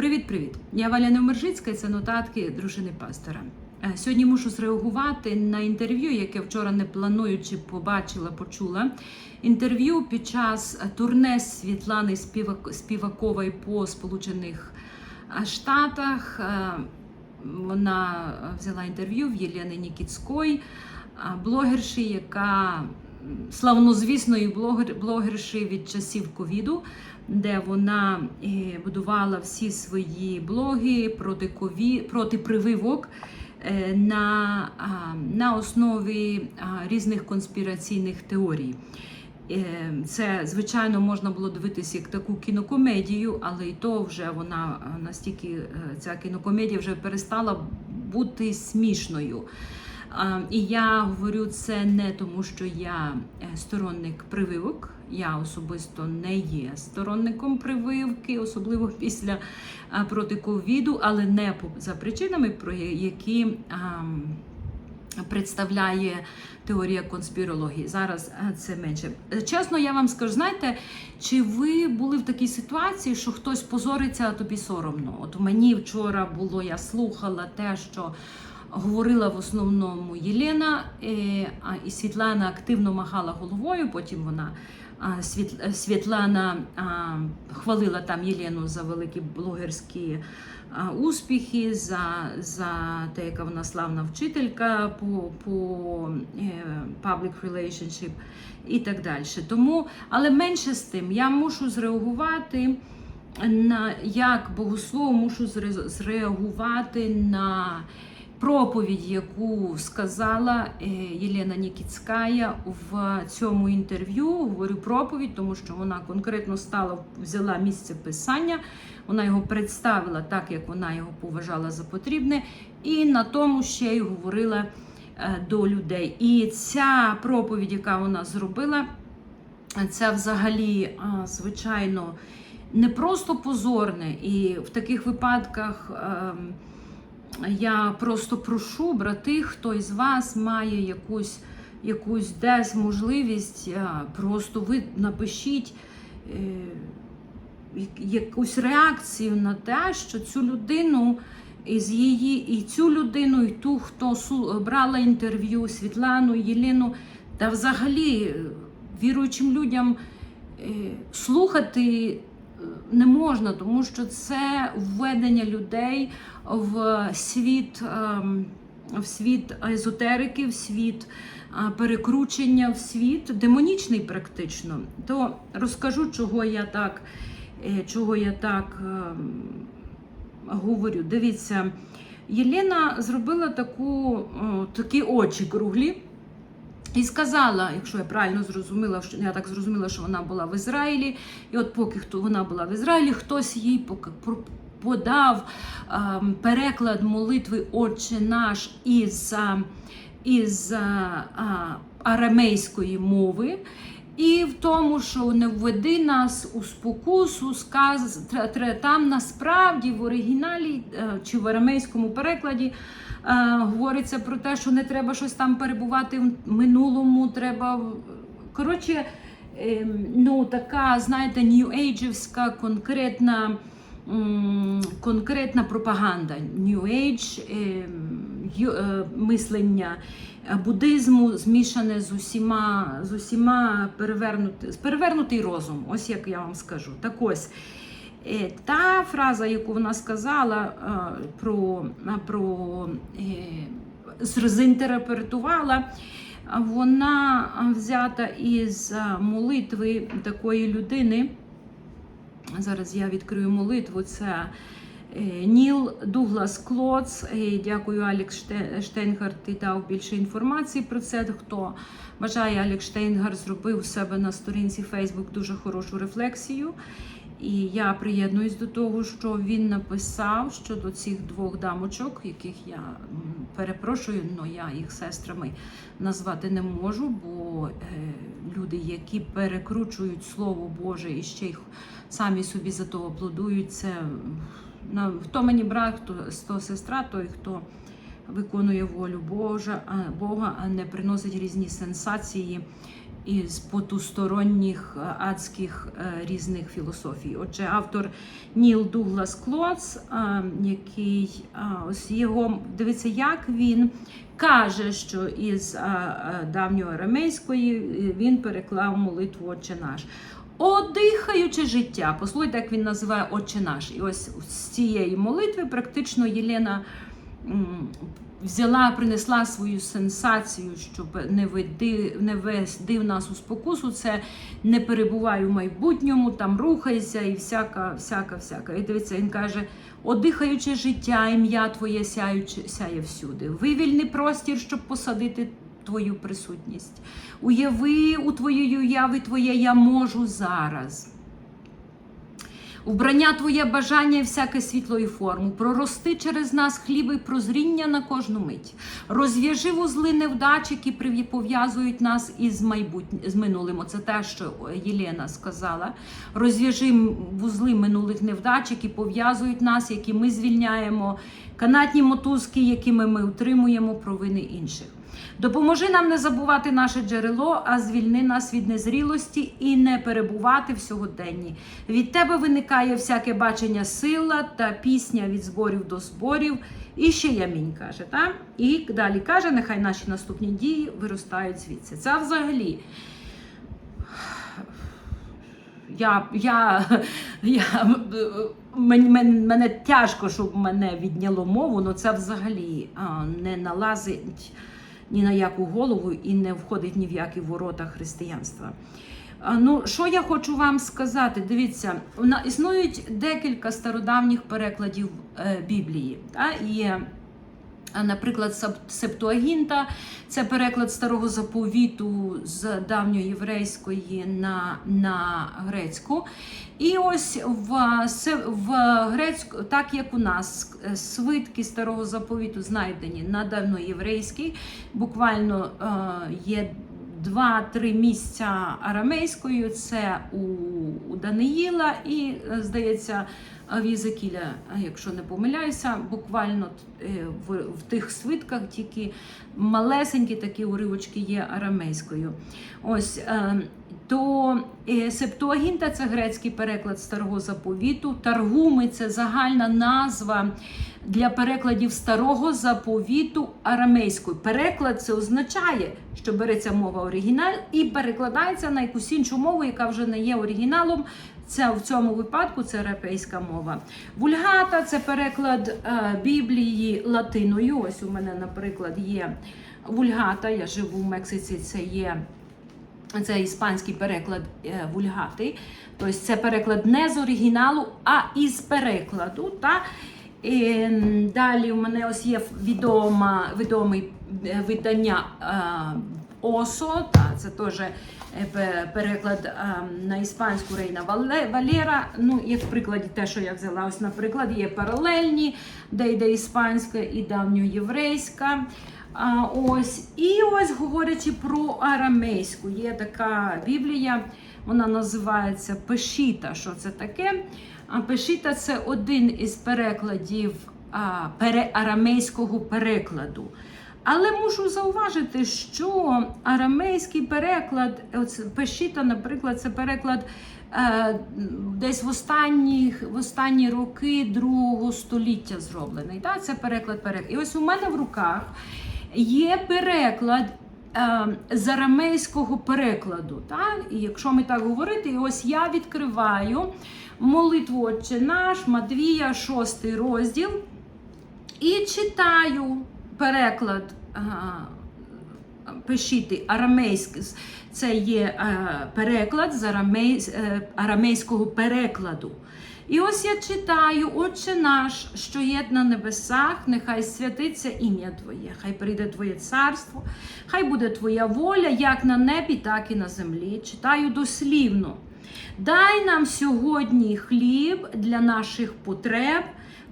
Привіт-привіт! Я Валя Невмержицька і це нотатки дружини пастора. Е, Сьогодні мушу зреагувати на інтерв'ю, яке вчора не плануючи побачила, почула. Інтерв'ю під час турне Світлани Співак- Співакової по Сполучених е, Штатах. Е, Вона взяла інтерв'ю в Єлени Нікіцької, блогерші, яка славнозвісної блогер, блогерші від часів ковіду, де вона е, будувала всі свої блоги проти кові, проти прививок е, на, на основі різних конспіраційних теорій. Е, Це, звичайно, можна було дивитися як таку кінокомедію, але і то вже вона настільки ця кінокомедія вже перестала бути смішною. І я говорю це не тому, що я е, сторонник прививок. Я особисто не є сторонником прививки, особливо після проти ковіду, але не за причинами, про які представляє теорія конспірології. Зараз е, це менше. Чесно, я вам скажу, знаєте, чи ви були в такій ситуації, що хтось позориться, а тобі соромно? От мені вчора було, я слухала те, що. Говорила в основному Єлена, е, і Світлана активно махала головою. Потім вона е, Світлана хвалила там Єлену за великі блогерські успіхи, за, за те, яка вона славна вчителька по, по е, public relationship і так далі. Тому, але менше з тим, я мушу зреагувати на як богослов, мушу зреагувати на проповідь, яку сказала е, Єлена Нікіцькая в цьому інтерв'ю. Говорю проповідь, тому що вона конкретно стала, взяла місце писання, вона його представила так, як вона його поважала за потрібне, і на тому ще й говорила е, до людей. І ця проповідь, яка вона зробила, це взагалі, звичайно, не просто позорне, і в таких випадках. Я просто прошу, брати, хто із вас має якусь, якусь десь можливість, е, просто ви напишіть е, якусь реакцію на те, що цю людину із її, і цю людину, і ту, хто брала інтерв'ю Світлану, Єлену, та взагалі е, віруючим людям слухати не можна, тому що це введення людей в світ, ем, в світ езотерики, в світ перекручення, в світ демонічний практично. То розкажу, чого я так, е, чого я так ем, говорю. Дивіться, Єлена зробила таку, такі очі круглі. І сказала, якщо я правильно зрозуміла, що я так зрозуміла, що вона була в Ізраїлі, і от поки хто вона була в Ізраїлі, хтось їй подав ем, переклад молитви Отче наш із, із а, а, арамейської мови. І в тому, що не введи нас у спокусу, сказ там насправді в оригіналі е, чи в арамейському перекладі е, говориться про те, що не треба щось там перебувати в минулому, треба. Коротше, ем, ну така, знаєте, нью-ейджівська конкретна. Конкретна пропаганда New Age, ем, е, мислення е, буддизму змішане з усіма, з усіма перевернути, перевернутий розум. Ось як я вам скажу. Так ось. Та фраза, яку вона сказала е, про, е, про е, з- зінтерпретувала, вона взята із молитви такої людини. Зараз я відкрию молитву. Це Ніл Дуглас Клоц. Дякую, Алекс Ште- Штейнгард. Ти дав більше інформації про це. Хто бажає, Алекс Штейнгард зробив у себе на сторінці Facebook дуже хорошу рефлексію. І я приєднуюсь до того, що він написав щодо цих двох дамочок, яких я перепрошую, але я їх сестрами назвати не можу, бо е, люди, які перекручують Слово Боже і ще й самі собі за то аплодують, це на хто мені брат, хто хто сестра, той хто виконує волю Божа, а, Бога, а не приносить різні сенсації із потусторонніх е, адських е, різних філософій. Отже, автор Ніл Дуглас Клоц, е, який ось його дивиться, як він каже, що із давньої арамейської він переклав молитву Отче наш. Одихаюче життя. Послухайте, як він називає Отче наш. І ось з цієї молитви практично Єлена взяла, принесла свою сенсацію, щоб не веди, не вести нас у спокусу. Це не перебувай у майбутньому, там рухайся і всяка, всяка, всяка. І дивіться, він каже: одихаюче життя, ім'я твоє сяюче, сяє всюди. Вивільни простір, щоб посадити твою присутність. Уяви у твоєї уяви твоє я можу зараз. Убрання твоє бажання і всяке світло і форму, прорости через нас хліби і прозріння на кожну мить. Розв'яжи вузли невдач, які пов'язують нас із майбутнім з минулим. Оце те, що Єлена сказала. Розв'яжи вузли минулих невдач, які пов'язують нас, які ми звільняємо, канатні мотузки, якими ми утримуємо провини інших. Допоможи нам не забувати наше джерело, а звільни нас від незрілості і не перебувати в сьогоденні. Від тебе виникає всяке бачення сила та пісня від зборів до зборів. І ще ямінь каже. Та? І далі каже, нехай наші наступні дії виростають звідси. Це взагалі. Я, я, я, мен- мен- мене тяжко, щоб мене відняло мову, але це взагалі а, не налазить ні на яку голову і не входить ні в які ворота християнства. Ну, що я хочу вам сказати? Дивіться, існують декілька стародавніх перекладів е, Біблії. Та? Є Наприклад, Септуагінта це переклад старого заповіту з давньоєврейської на, на грецьку. І ось в, в грецьку, так як у нас свитки старого заповіту знайдені на давноєврейській, буквально е, є два-три місця арамейською. Це у, у Даниїла і, е, здається, в Єзекіля, якщо не помиляюся, буквально е, в, тих свитках тільки малесенькі такі уривочки є арамейською. Ось е, то е, Септуагінта це грецький переклад старого заповіту. Таргуми це загальна назва для перекладів старого заповіту арамейською. Переклад це означає, що береться мова оригіналь і перекладається на якусь іншу мову, яка вже не є оригіналом. Це в цьому випадку це європейська мова. Вульгата це переклад е, Біблії латиною. Ось у мене, наприклад, є вульгата. Я живу в Мексиці. Це є це іспанський переклад е, вульгати. Тобто це переклад не з оригіналу, а із перекладу. Та? І, далі у мене ось є відома, відомий е, видання е, Осо, та, це теж переклад е, на іспанську Рейна Валера. Ну, як в прикладі те, що я взяла, ось, наприклад, є паралельні, де йде іспанська і давньоєврейська. А, ось. І ось говорячи про арамейську, є така біблія, вона називається Пешіта. Що це таке? А Пешіта це один із перекладів а, пере, арамейського перекладу. Але мушу зауважити, що арамейський переклад, оце Пешіта, наприклад, це переклад е, десь в останні, в останні роки другого століття зроблений. Да? Це переклад переклад. І ось у мене в руках є переклад. е, З арамейського перекладу, так? і якщо ми так говорити, і ось я відкриваю молитву Отче наш, Матвія, шостий розділ, і читаю переклад пишіть арамейський. Це є е, переклад з е, арамейського перекладу. І ось я читаю, Отче наш, що є на небесах, нехай святиться ім'я Твоє, хай прийде Твоє царство, хай буде Твоя воля, як на небі, так і на землі. Читаю дослівно. Дай нам сьогодні хліб для наших потреб,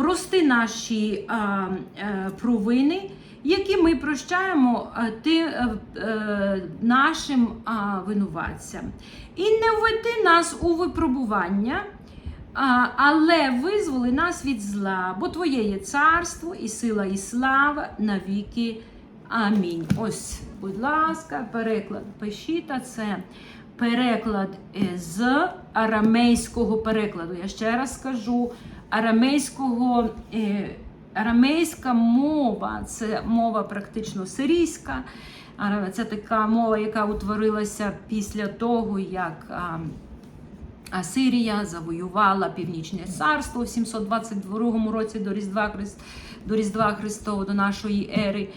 прости наші а, е, провини, які ми прощаємо е, ти, е, е, нашим а, винуватцям. І не введи нас у випробування, а, але визволи нас від зла, бо Твоє є царство, і сила, і слава навіки. Амінь. Ось, будь ласка, переклад Пешіта це переклад з арамейського перекладу. Я ще раз скажу, арамейського. е, Арамейська мова це мова практично сирійська. Це така мова, яка утворилася після того, як Асирія завоювала Північне царство в 722 році до Різдва, до Різдва Христового, до нашої ери.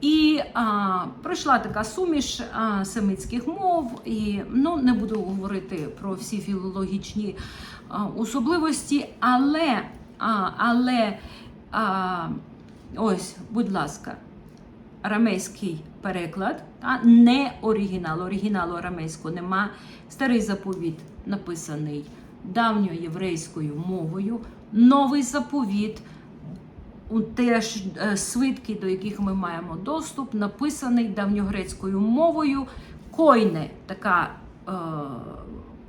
І а, пройшла така суміш а, семитських мов, і ну не буду говорити про всі філологічні особливості, але, а, але а, ось, будь ласка, арамейський переклад, та не оригінал. Оригіналу арамейського нема. Старий заповіт написаний давньоєврейською мовою. Новий заповіт, теж е, свитки, до яких ми маємо доступ, написаний давньогрецькою мовою. Койне така е,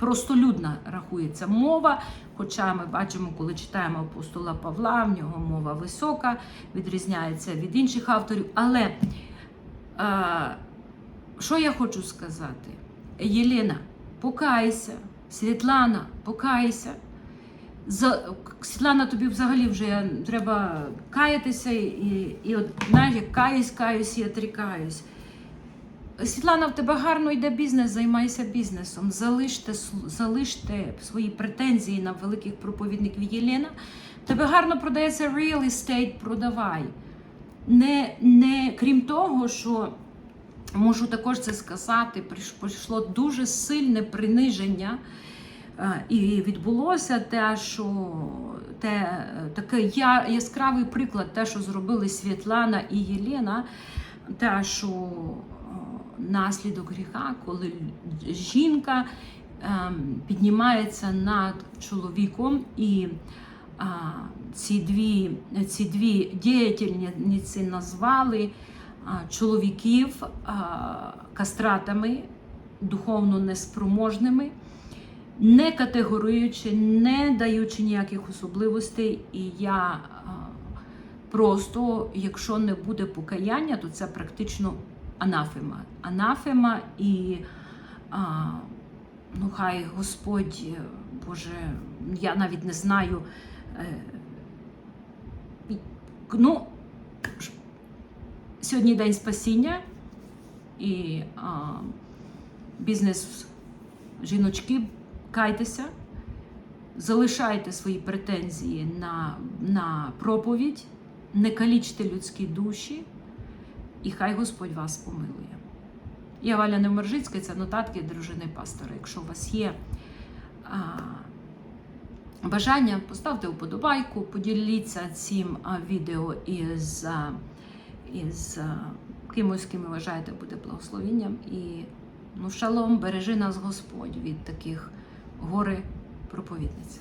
простолюдна рахується мова. Хоча ми бачимо, коли читаємо апостола Павла, в нього мова висока, відрізняється від інших авторів. Але е, що я хочу сказати? Єлена, покайся, Світлана, покайся. За, Світлана, тобі взагалі вже треба каятися, і, і от знаєш, як каюсь, каюсь і отрікаюсь. Світлана, в тебе гарно йде бізнес, займайся бізнесом. Залиште, залиште свої претензії на великих проповідників Єлена. Тебе гарно продається real estate, продавай. Не, не, крім того, що можу також це сказати, прийш- прийшло дуже сильне приниження. Е, І відбулося те, що те, е, я, яскравий приклад, те, що зробили Світлана і Єлена, те, що наслідок гріха, коли жінка ем, піднімається над чоловіком, і ці дві, ці дві діятельниці назвали чоловіків кастратами, духовно неспроможними не категоруючи, не даючи ніяких особливостей. І я просто, якщо не буде покаяння, то це практично анафема. Анафема і а, ну хай Господь, Боже, я навіть не знаю. е, Ну, сьогодні день спасіння і а, бізнес жіночки, кайтеся, залишайте свої претензії на, на проповідь, не калічте людські душі, і хай Господь вас помилує. Я Валя Невмержицька, це нотатки дружини пастора. Якщо у вас є а, бажання, поставте вподобайку, поділіться цим відео із, із кимось, ким ви вважаєте буде благословенням. І ну, шалом, бережи нас Господь від таких горе проповідниць.